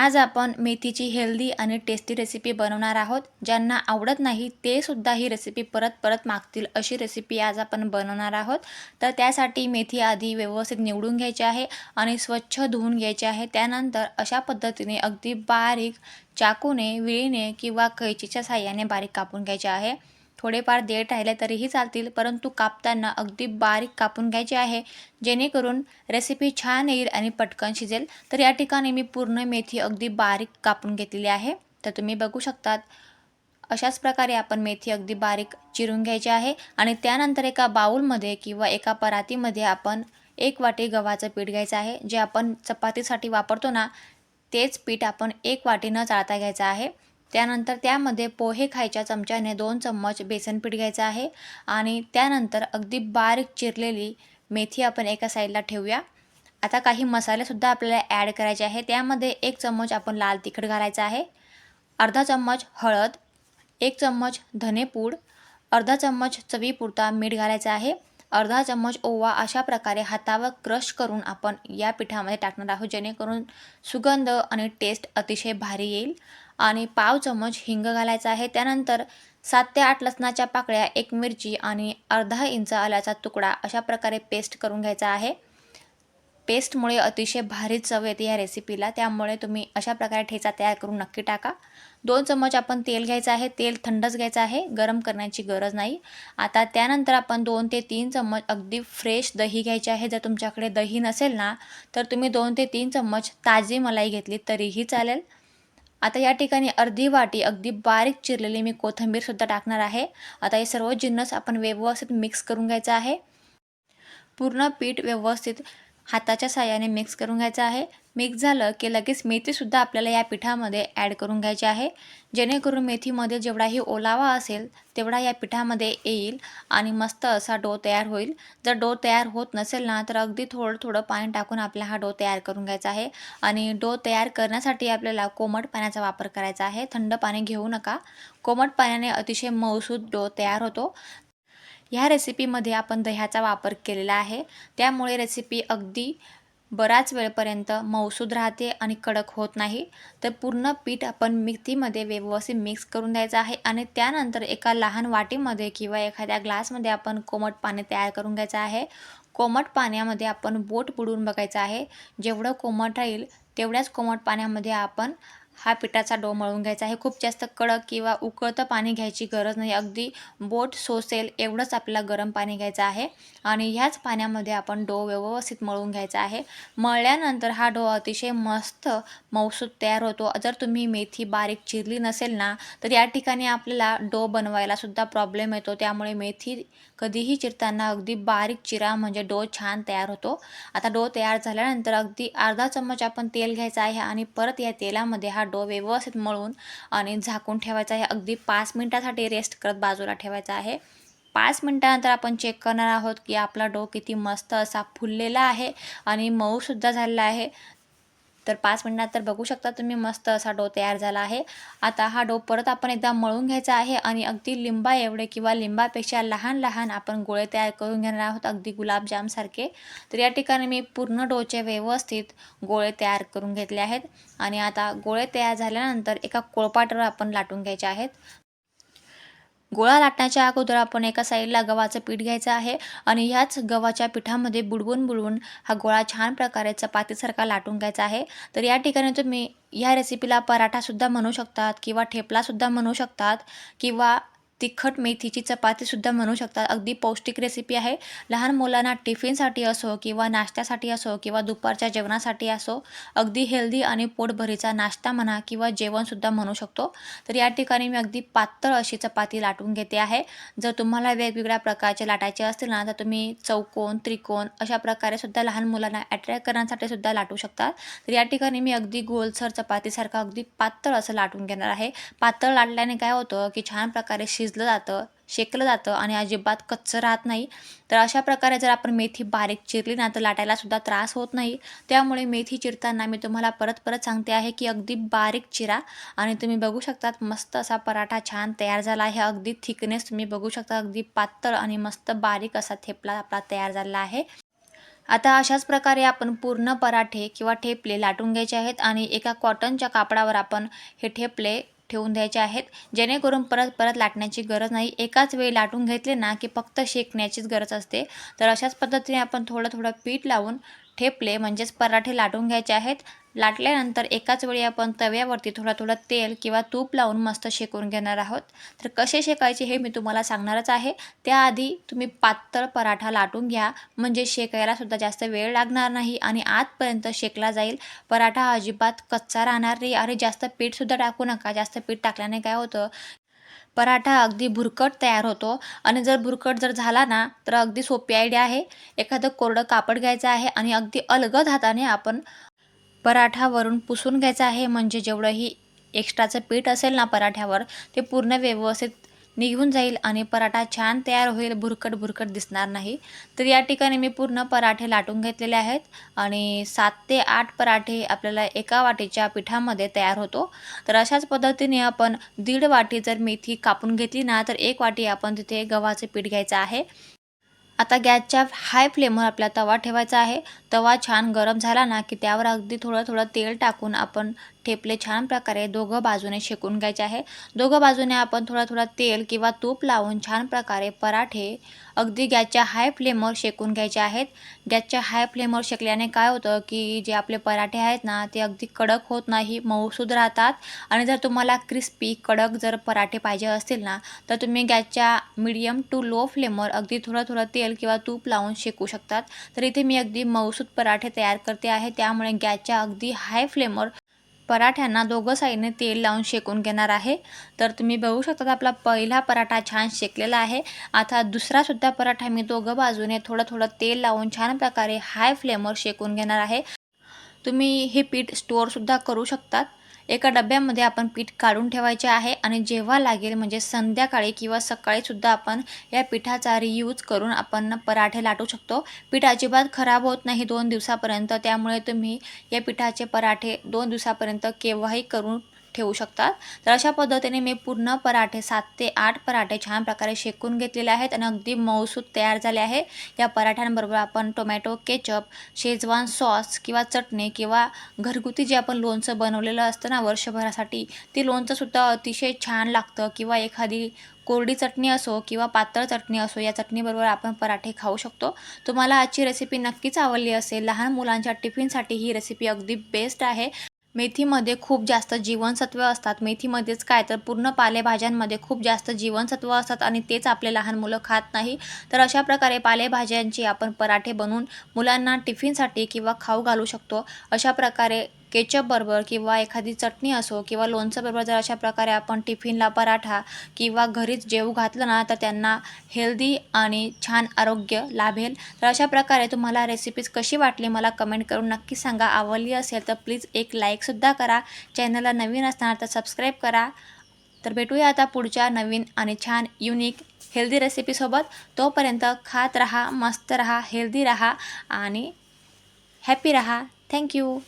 आज आपण मेथीची हेल्दी आणि टेस्टी रेसिपी बनवणार आहोत. ज्यांना आवडत नाही ते सुद्धा ही रेसिपी परत परत मागतील अशी रेसिपी आज आपण बनवणार आहोत. तर त्यासाठी मेथी आधी व्यवस्थित निवडून घ्यायची आहे आणि स्वच्छ धुवून घ्यायची आहे. त्यानंतर अशा पद्धतीने अगदी बारीक चाकूने विळीने किंवा कैचीच्या साह्याने बारीक कापून घ्यायचे आहे. थोडेफार देठ राहिले तरीही चालतील परंतु कापताना अगदी बारीक कापून घ्यायचे आहे. जेणेकरून रेसिपी छान येईल आणि पटकन शिजेल. तर या ठिकाणी मी पूर्ण मेथी अगदी बारीक कापून घेतलेली आहे. तर तुम्ही बघू शकतात अशाच प्रकारे आपण मेथी अगदी बारीक चिरून घ्यायची आहे आणि त्यानंतर एका बाऊलमध्ये किंवा एका परातीमध्ये आपण एक वाटी गव्हाचं पीठ घ्यायचं आहे. जे आपण चपातीसाठी वापरतो ना तेच पीठ आपण एक वाटी न चाळता घ्यायचं आहे. त्यानंतर त्यामध्ये पोहे खायच्या चमच्याने दोन चम्मच बेसनपीठ घ्यायचं आहे आणि त्यानंतर अगदी बारीक चिरलेली मेथी आपण एका साईडला ठेवूया. आता काही मसालेसुद्धा आपल्याला ॲड करायचे आहे. त्यामध्ये एक चम्मच आपण लाल तिखट घालायचं आहे. अर्धा चम्मच हळद एक चम्मच धनेपूड अर्धा चम्मच चवीपुरता मीठ घालायचं आहे. अर्धा चम्मच ओवा अशा प्रकारे हातावर क्रश करून आपण या पिठामध्ये टाकणार आहोत जेणेकरून सुगंध आणि टेस्ट अतिशय भारी येईल. आणि पाव चमच हिंग घालायचा आहे. त्यानंतर सात ते आठ लसणाच्या पाकळ्या एक मिरची आणि अर्धा इंच आल्याचा तुकडा अशा प्रकारे पेस्ट करून घ्यायचा आहे. पेस्टमुळे अतिशय भारी चव येते या रेसिपीला त्यामुळे तुम्ही अशा प्रकारे ठेचा तयार करून नक्की टाका. दोन चम्मच आपण तेल घ्यायचं आहे. तेल थंडच घ्यायचं आहे. गरम करण्याची गरज नाही. आता त्यानंतर आपण दोन ते तीन चम्मच अगदी फ्रेश दही घ्यायचे आहे. जर तुमच्याकडे दही नसेल ना तर तुम्ही दोन ते तीन चम्मच ताजी मलाई घेतली तरीही चालेल. आता या ठिकाणी अर्धी वाटी अगदी बारीक चिरलेली मी कोथिंबीरसुद्धा टाकणार आहे. आता हे सर्व जिन्नस आपण व्यवस्थित मिक्स करून घ्यायचं आहे. पूर्ण पीठ व्यवस्थित हाताच्या साह्याने मिक्स करून घ्यायचं आहे. मिक्स झालं की लगेच मेथीसुद्धा आपल्याला या पिठामध्ये ॲड करून घ्यायची आहे. जेणेकरून मेथीमध्ये जेवढाही ओलावा असेल तेवढा या पिठामध्ये येईल आणि मस्त असा डो तयार होईल. जर डो तयार होत नसेल ना तर अगदी थोडं थोडं पाणी टाकून आपला हा डो तयार करून घ्यायचा आहे. आणि डो तयार करण्यासाठी आपल्याला कोमट पाण्याचा वापर करायचा आहे. थंड पाणी घेऊ नका. कोमट पाण्याने अतिशय मऊसूद डो तयार होतो. ह्या रेसिपीमध्ये आपण दह्याचा वापर केलेला आहे. त्यामुळे रेसिपी अगदी बराच वेळपर्यंत मौसूद राहते आणि कडक होत नाही. तर पूर्ण पीठ आपण मिक्सीमध्ये व्यवस्थित मिक्स करून द्यायचं आहे आणि त्यानंतर एका लहान वाटीमध्ये किंवा एखाद्या ग्लासमध्ये आपण कोमट पाणी तयार करून घ्यायचं आहे. कोमट पाण्यामध्ये आपण बोट बुडून बघायचं आहे. जेवढं कोमट राहील तेवढ्याच कोमट पाण्यामध्ये आपण हा पिठाचा डो मळून घ्यायचा आहे. खूप जास्त कडक किंवा उकळतं पाणी घ्यायची गरज नाही. अगदी बोट सोसेल एवढंच आपल्याला गरम पाणी घ्यायचं आहे. आणि ह्याच पाण्यामध्ये आपण डो व्यवस्थित मळून घ्यायचा आहे. मळल्यानंतर हा डो अतिशय मस्त मौसूद तयार होतो. जर तुम्ही मेथी बारीक चिरली नसेल ना तर या ठिकाणी आपल्याला डो बनवायलासुद्धा प्रॉब्लेम येतो. त्यामुळे मेथी कधीही चिरताना अगदी बारीक चिरा म्हणजे डो छान तयार होतो. आता डो तयार झाल्यानंतर अगदी अर्धा चम्मच आपण तेल घ्यायचं आहे आणि परत या तेलामध्ये हा डो व्यवस्थित मळून आणि झाकून ठेवायचा आहे. अगदी पाच मिनटासाठी रेस्ट करत बाजूला ठेवायचा आहे. पाच मिनटानंतर आपण चेक करणार आहोत की आपला डो किती मस्त असा फुललेला आहे आणि मऊसुद्धा झालेला आहे. तर पाच मिनटात तर बघू शकता तुम्ही मस्त असा डो तयार झाला आहे. आता हा डो परत आपण एकदा मळून घ्यायचा आहे आणि अगदी लिंबा एवढे किंवा लिंबापेक्षा लहान लहान आपण गोळे तयार करून घेणार आहोत अगदी गुलाबजामसारखे तर या ठिकाणी मी पूर्ण डोचे व्यवस्थित गोळे तयार करून घेतले आहेत. आणि आता गोळे तयार झाल्यानंतर एका कोळपाटावर आपण लाटून घ्यायचे आहेत. गोळा लाटण्याच्या अगोदर आपण एका साईडला गव्हाचं पीठ घ्यायचं आहे आणि ह्याच गव्हाच्या पिठामध्ये बुडवून बुडवून हा गोळा छान प्रकारे चपातीसारखा लाटून घ्यायचा आहे. तर या ठिकाणी तुम्ही ह्या रेसिपीला पराठासुद्धा म्हणू शकतात किंवा ठेपलासुद्धा म्हणू शकतात किंवा तिखट मेथीची चपातीसुद्धा म्हणू शकतात अगदी पौष्टिक रेसिपी आहे. लहान मुलांना टिफिनसाठी असो किंवा नाश्त्यासाठी असो किंवा दुपारच्या जेवणासाठी असो अगदी हेल्दी आणि पोटभरीचा नाश्ता म्हणा किंवा जेवणसुद्धा म्हणू शकतो. तर या ठिकाणी मी अगदी पातळ अशी चपाती लाटून घेते आहे. जर तुम्हाला वेगवेगळ्या प्रकारचे लाटायचे असतील ना तर तुम्ही चौकोन त्रिकोण अशा प्रकारे सुद्धा लहान मुलांना अट्रॅक्ट करण्यासाठी सुद्धा लाटू शकतात. तर या ठिकाणी मी अगदी गोलसर चपातीसारखं अगदी पातळ असं लाटून घेणार आहे. पातळ लाटल्याने काय होतं की छान प्रकारे शिज शिजलं जातं शेकलं जातं आणि अजिबात कच्चं राहत नाही. तर अशा प्रकारे जर आपण मेथी बारीक चिरली ना तर लाटायलासुद्धा त्रास होत नाही. त्यामुळे मेथी चिरताना मी तुम्हाला परत परत सांगते आहे की अगदी बारीक चिरा आणि तुम्ही बघू शकतात मस्त असा पराठा छान तयार झाला आहे. अगदी थिकनेस तुम्ही बघू शकता अगदी पातळ आणि मस्त बारीक असा थेपला आपला तयार झाला आहे. आता अशाच प्रकारे आपण पूर्ण पराठे किंवा ठेपले लाटून घ्यायचे आहेत आणि एका कॉटनच्या कापडावर आपण हे ठेपले ठेवून द्यायचे आहेत. जेणेकरून परत परत लाटण्याची गरज नाही. एकाच वेळी लाटून घेतले ना की फक्त शेकण्याचीच गरज असते. तर अशाच पद्धतीने आपण थोडं थोडं पीठ लावून ठेपले म्हणजेच पराठे लाटून घ्यायचे आहेत. लाटल्यानंतर एकाच वेळी आपण तव्यावरती थोडं थोडं तेल किंवा तूप लावून मस्त शेकून घेणार आहोत. तर कसे शेकायचे हे मी तुम्हाला सांगणारच आहे. त्याआधी तुम्ही पातळ पराठा लाटून घ्या. म्हणजे शेकायला सुद्धा जास्त वेळ लागणार नाही आणि आतपर्यंत शेकला जाईल. पराठा अजिबात कच्चा राहणार नाही आणि जास्त पीठसुद्धा टाकू नका. जास्त पीठ टाकल्याने काय होतं पराठा अगदी भुरकट तयार होतो आणि जर भुरकट जर झाला ना तर अगदी सोपी आयडिया आहे. एखादं कोरडं कापड घ्यायचं आहे आणि अगदी अलगद हाताने आपण पराठा वरून पुसून घ्यायचा आहे. म्हणजे जेवढंही एक्स्ट्राचं पीठ असेल ना पराठ्यावर ते पूर्ण व्यवस्थित निघून जाईल आणि पराठा छान तयार होईल भुरकट भुरकट दिसणार नाही. तर या ठिकाणी मी पूर्ण पराठे लाटून घेतलेले आहेत आणि सात ते आठ पराठे आपल्याला एका वाटीच्या पिठामध्ये तयार होतो. तर अशाच पद्धतीने आपण दीड वाटी जर मेथी कापून घेतली ना तर एक वाटी आपण तिथे गव्हाचे पीठ घ्यायचं आहे. आता गॅसच्या हाय फ्लेमवर आपला तवा ठेवायचा आहे. तवा छान गरम झाला ना की त्यावर अगदी थोडं थोडं तेल टाकून आपण ठेपले छान प्रकारे दोघं बाजूने शेकून घ्यायचे आहे. दोघं बाजूने आपण थोडं थोडं तेल किंवा तूप लावून छान प्रकारे पराठे अगदी गॅसच्या हाय फ्लेमवर शेकून घ्यायचे आहेत. गॅसच्या हाय फ्लेमवर शेकल्याने काय होतं की जे आपले पराठे आहेत ना ते अगदी कडक होत नाही मऊसूद राहतात. आणि जर तुम्हाला क्रिस्पी कडक जर पराठे पाहिजे असतील ना तर तुम्ही गॅसच्या मिडियम टू लो फ्लेमवर अगदी थोडं थोडं तेल किंवा तूप लावून शेकू शकतात. तर इथे मी अगदी मऊसूद पराठे तयार करते आहे. त्यामुळे गॅसच्या अगदी हाय फ्लेमवर पराठ्यांना दोघं साईडने तेल लावून शेकून घेणार आहे. तर तुम्ही बघू शकता आपला पहिला पराठा छान शेकलेला आहे. आता दुसरासुद्धा पराठा मी दोघं बाजूने थोडं थोडं तेल लावून छान प्रकारे हाय फ्लेमवर शेकून घेणार आहे. तुम्ही हे पीठ स्टोअरसुद्धा करू शकतात. एका डब्यामध्ये आपण पीठ काढून ठेवायचे आहे आणि जेव्हा लागेल म्हणजे संध्याकाळी किंवा सकाळीसुद्धा आपण या पिठाचा रियूज करून आपण पराठे लाटू शकतो. पीठ अजिबात खराब होत नाही दोन दिवसापर्यंत त्यामुळे तुम्ही या पिठाचे पराठे दोन दिवसापर्यंत केव्हाही करून ठेवू शकतात. तर अशा पद्धतीने मी पूर्ण पराठे सात ते आठ पराठे छान प्रकारे शेकून घेतलेले आहेत आणि अगदी मऊसूत तयार झाले आहे. या पराठ्यांबरोबर आपण टोमॅटो केचप शेजवान सॉस किंवा चटणी किंवा घरगुती जे आपण लोणचं बनवलेलं असतं ना वर्षभरासाठी ते लोणचंसुद्धा अतिशय छान लागतं. किंवा एखादी कोरडी चटणी असो किंवा पातळ चटणी असो या चटणीबरोबर आपण पराठे खाऊ शकतो. तुम्हाला आजची रेसिपी नक्कीच आवडली असेल. लहान मुलांच्या टिफिनसाठी ही रेसिपी अगदी बेस्ट आहे. मेथीमध्ये खूप जास्त जीवनसत्व असतात. मेथीमध्येच काय तर पूर्ण पालेभाज्यांमध्ये खूप जास्त जीवनसत्व असतात आणि तेच आपले लहान मुलं खात नाही. तर अशा प्रकारे पालेभाज्यांचे आपण पराठे बनवून मुलांना टिफिनसाठी किंवा खाऊ घालू शकतो. अशा प्रकारे केचपबरोबर किंवा एखादी चटणी असो किंवा लोणचंबरोबर जर अशा प्रकारे आपण टिफिनला पराठा किंवा घरीच जेवू घातलं ना तर त्यांना हेल्दी आणि छान आरोग्य लाभेल. तर अशा प्रकारे तुम्हाला रेसिपीज कशी वाटली मला कमेंट करून नक्की सांगा. आवडली असेल तर प्लीज एक लाईकसुद्धा करा. चॅनलला नवीन असणार तर सबस्क्राईब करा. तर भेटूया आता पुढच्या नवीन आणि छान युनिक हेल्दी रेसिपीसोबत तोपर्यंत खात रहा मस्त रहा हेल्दी रहा आणि हॅपी रहा. थँक्यू